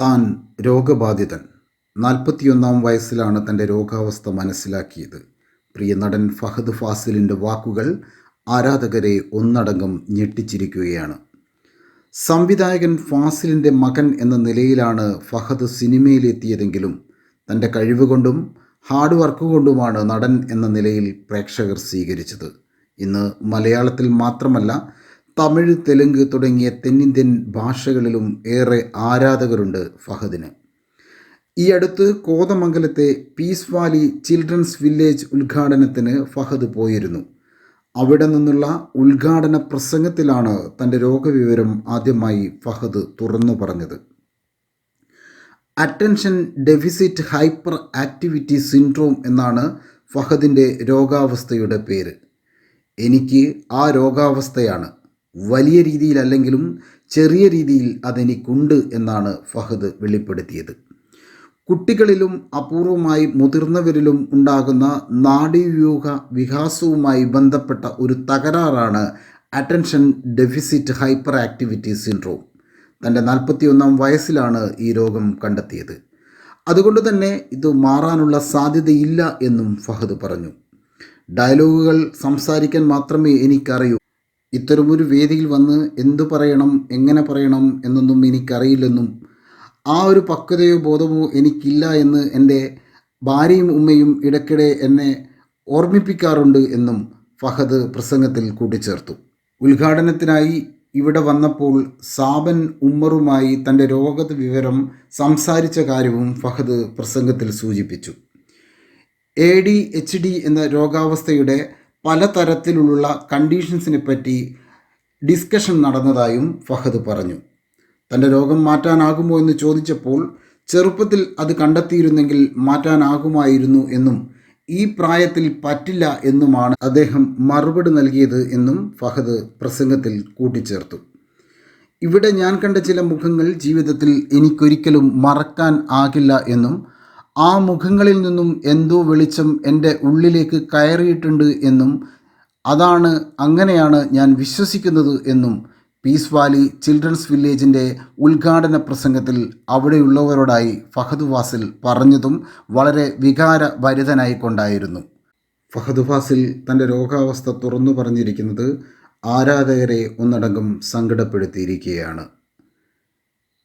താൻ രോഗബാധിതൻ. നാൽപ്പത്തിയൊന്നാം വയസ്സിലാണ് തന്റെ രോഗാവസ്ഥ മനസ്സിലാക്കിയത്. പ്രിയ നടൻ ഫഹദ് ഫാസിലിന്റെ വാക്കുകൾ ആരാധകരെ ഒന്നടങ്കം ഞെട്ടിച്ചിരിക്കുകയാണ്. സംവിധായകൻ ഫാസിലിന്റെ മകൻ എന്ന നിലയിലാണ് ഫഹദ് സിനിമയിലെത്തിയതെങ്കിലും തന്റെ കഴിവുകൊണ്ടും ഹാർഡ് വർക്ക് കൊണ്ടുമാണ് നടൻ എന്ന നിലയിൽ പ്രേക്ഷകർ സ്വീകരിച്ചത്. ഇന്ന് മലയാളത്തിൽ മാത്രമല്ല തമിഴ് തെലുങ്ക് തുടങ്ങിയ തെന്നിന്ത്യൻ ഭാഷകളിലും ഏറെ ആരാധകരുണ്ട് ഫഹദിന്. ഈ അടുത്ത് കോതമംഗലത്തെ പീസ് വാലി ചിൽഡ്രൻസ് വില്ലേജ് ഉദ്ഘാടനത്തിന് ഫഹദ് പോയിരുന്നു. അവിടെ നിന്നുള്ള ഉദ്ഘാടന പ്രസംഗത്തിലാണ് തന്റെ രോഗവിവരം ആദ്യമായി ഫഹദ് തുറന്നു പറഞ്ഞത്. Attention deficit hyperactivity syndrome എന്നാണ് ഫഹദിന്റെ രോഗാവസ്ഥയുടെ പേര്. എനിക്ക് ആ രോഗാവസ്ഥയാണ് വലിയ രീതിയിലല്ലെങ്കിലും ചെറിയ രീതിയിൽ അതെനിക്കുണ്ട് എന്നാണ് ഫഹദ് വെളിപ്പെടുത്തിയത്. കുട്ടികളിലും അപൂർവമായി മുതിർന്നവരിലും ഉണ്ടാകുന്ന നാഡീവ്യൂഹ വികാസവുമായി ബന്ധപ്പെട്ട ഒരു തകരാറാണ് attention deficit hyperactivity syndrome. തന്റെ നാൽപ്പത്തിയൊന്നാം വയസ്സിലാണ് ഈ രോഗം കണ്ടെത്തിയത്. അതുകൊണ്ട് തന്നെ ഇത് മാറാനുള്ള സാധ്യതയില്ല എന്നും ഫഹദ് പറഞ്ഞു. ഡയലോഗുകൾ സംസാരിക്കാൻ മാത്രമേ എനിക്കറിയൂ. ഇത്തരമൊരു വേദിയിൽ വന്ന് എന്തു പറയണം എങ്ങനെ പറയണം എന്നൊന്നും എനിക്കറിയില്ലെന്നും ആ ഒരു പക്വതയോ ബോധമോ എനിക്കില്ല എന്ന് എന്റെ ഭാര്യയും ഉമ്മയും ഇടയ്ക്കിടെ എന്നെ ഓർമ്മിപ്പിക്കാറുണ്ട് എന്നും ഫഹദ് പ്രസംഗത്തിൽ കൂട്ടിച്ചേർത്തു. ഉദ്ഘാടനത്തിനായി ഇവിടെ വന്നപ്പോൾ സാബൻ ഉമ്മറുമായി തന്റെ രോഗ വിവരം സംസാരിച്ച കാര്യവും ഫഹദ് പ്രസംഗത്തിൽ സൂചിപ്പിച്ചു. എ ഡി എച്ച് ഡി എന്ന രോഗാവസ്ഥയുടെ പലതരത്തിലുള്ള കണ്ടീഷൻസിനെ പറ്റി ഡിസ്കഷൻ നടന്നതായും ഫഹദ് പറഞ്ഞു. തന്റെ രോഗം മാറ്റാനാകുമോ എന്ന് ചോദിച്ചപ്പോൾ ചെറുപ്പത്തിൽ അത് കണ്ടെത്തിയിരുന്നെങ്കിൽ മാറ്റാനാകുമായിരുന്നു എന്നും ഈ പ്രായത്തിൽ പറ്റില്ല എന്നുമാണ് അദ്ദേഹം മറുപടി നൽകിയത് എന്നും ഫഹദ് പ്രസംഗത്തിൽ കൂട്ടിച്ചേർത്തു. ഇവിടെ ഞാൻ കണ്ട ചില മുഖങ്ങൾ ജീവിതത്തിൽ എനിക്കൊരിക്കലും മറക്കാൻ ആകില്ല എന്നും ആ മുഖങ്ങളിൽ നിന്നും എന്തോ വെളിച്ചം എന്റെ ഉള്ളിലേക്ക് കയറിയിട്ടുണ്ട് എന്നും അതാണ് അങ്ങനെയാണ് ഞാൻ വിശ്വസിക്കുന്നത് എന്നും പീസ് വാലി ചിൽഡ്രൻസ് വില്ലേജിന്റെ ഉദ്ഘാടന പ്രസംഗത്തിൽ അവിടെയുള്ളവരോടായി ഫഹദ് വാസിൽ പറഞ്ഞതും വളരെ വികാര ഭരിതനായിക്കൊണ്ടായിരുന്നു ഫഹദ് വാസിൽ തന്റെ രോഗാവസ്ഥ തുറന്നു പറഞ്ഞിരിക്കുന്നത് ആരാധകരെ ഒന്നടങ്കം സങ്കടപ്പെടുത്തിയിരിക്കുകയാണ്.